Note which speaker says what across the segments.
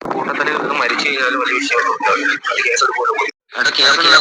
Speaker 1: കൂട്ടത്തിൽ മരിച്ചു കഴിഞ്ഞാൽ വലിയ വിഷയമൊന്നും കേസെടുക്കും അവിടെ കേസ്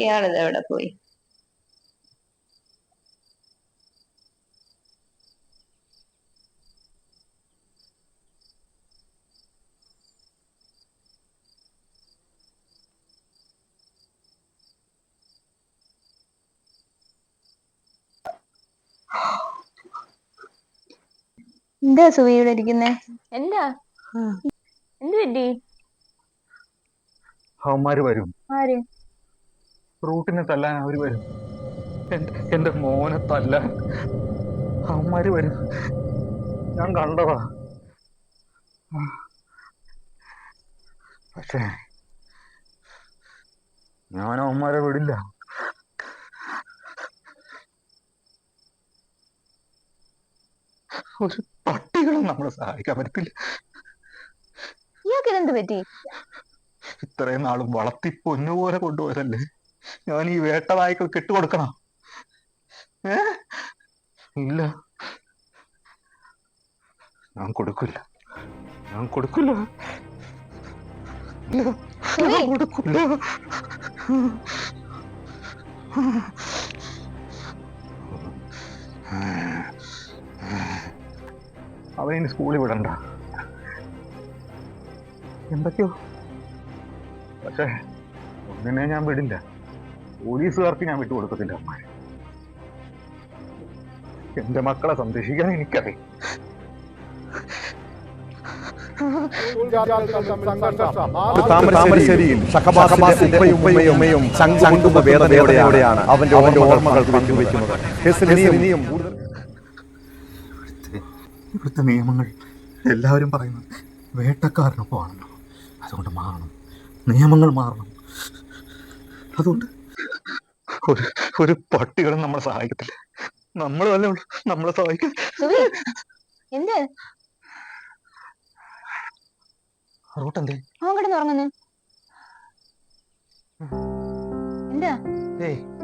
Speaker 2: ഇയാളിത് എവിടെ പോയി? എന്താ ഇവിടെ ഇരിക്കുന്നേ?
Speaker 3: എന്താ? എന്ത് പറ്റി?
Speaker 4: അവന്മാര് വരും.
Speaker 3: ആര്?
Speaker 4: റൂട്ടിനെ തല്ലാൻ അവർ വരും. എന്റെ എന്റെ മോനെ തല്ലാൻ അവന്മാര് വരും. ഞാൻ കണ്ടതാ. പക്ഷേ ഞാൻ അവന്മാരെ വിടില്ല. ഒരു പട്ടികളും നമ്മളെ സഹായിക്കാൻ പറ്റത്തില്ല.
Speaker 3: ഇയാൾക്ക് ഇതെന്ത് പറ്റി?
Speaker 4: ഇത്രയും നാളും വളർത്തി പൊന്നുപോലെ കൊണ്ടുപോയതല്ലേ? ഞാൻ ഈ വേട്ട നായ്ക്കൾ കെട്ടുകൊടുക്കണം. ഏ? ഇല്ല. ഞാൻ കൊടുക്കില്ല. ഞാൻ കൊടുക്കില്ല. ഞാൻ കൊടുക്കില്ല. അവനെ സ്കൂളിൽ വിടണ്ട എന്തൊക്കെയോ പക്ഷേ ഒന്നിനെ ഞാൻ വിടില്ല പോലീസുകാർക്ക് ഞാൻ വിട്ടുകൊടുക്കത്തില്ല അമ്മ എന്റെ മക്കളെ സംരക്ഷിക്കാൻ എനിക്കറിയാം
Speaker 5: താമരശ്ശേരിയിൽ ഷഹബാസിന്റെ ഉപ്പയും ഉമ്മയും വേദനയോടെയാണ് അവന്റെ അവന്റെ ഓർമ്മകൾ പങ്കുവെക്കുന്നത്
Speaker 4: ഇവിടുത്തെ നിയമങ്ങൾ എല്ലാവരും പറയുന്നത് വേട്ടക്കാരനൊപ്പമാണല്ലോ. അതുകൊണ്ട് മാറണം. നിയമങ്ങൾ മാറണം. അതുകൊണ്ട് ഒരു ഒരു പട്ടികളും നമ്മളെ സഹായിക്കത്തില്ല. നമ്മൾ തന്നെ നമ്മളെ
Speaker 3: സഹായിക്കും എന്ത്?
Speaker 4: റൂട്ട്
Speaker 3: അവൻ എന്താ?
Speaker 4: ഏയ്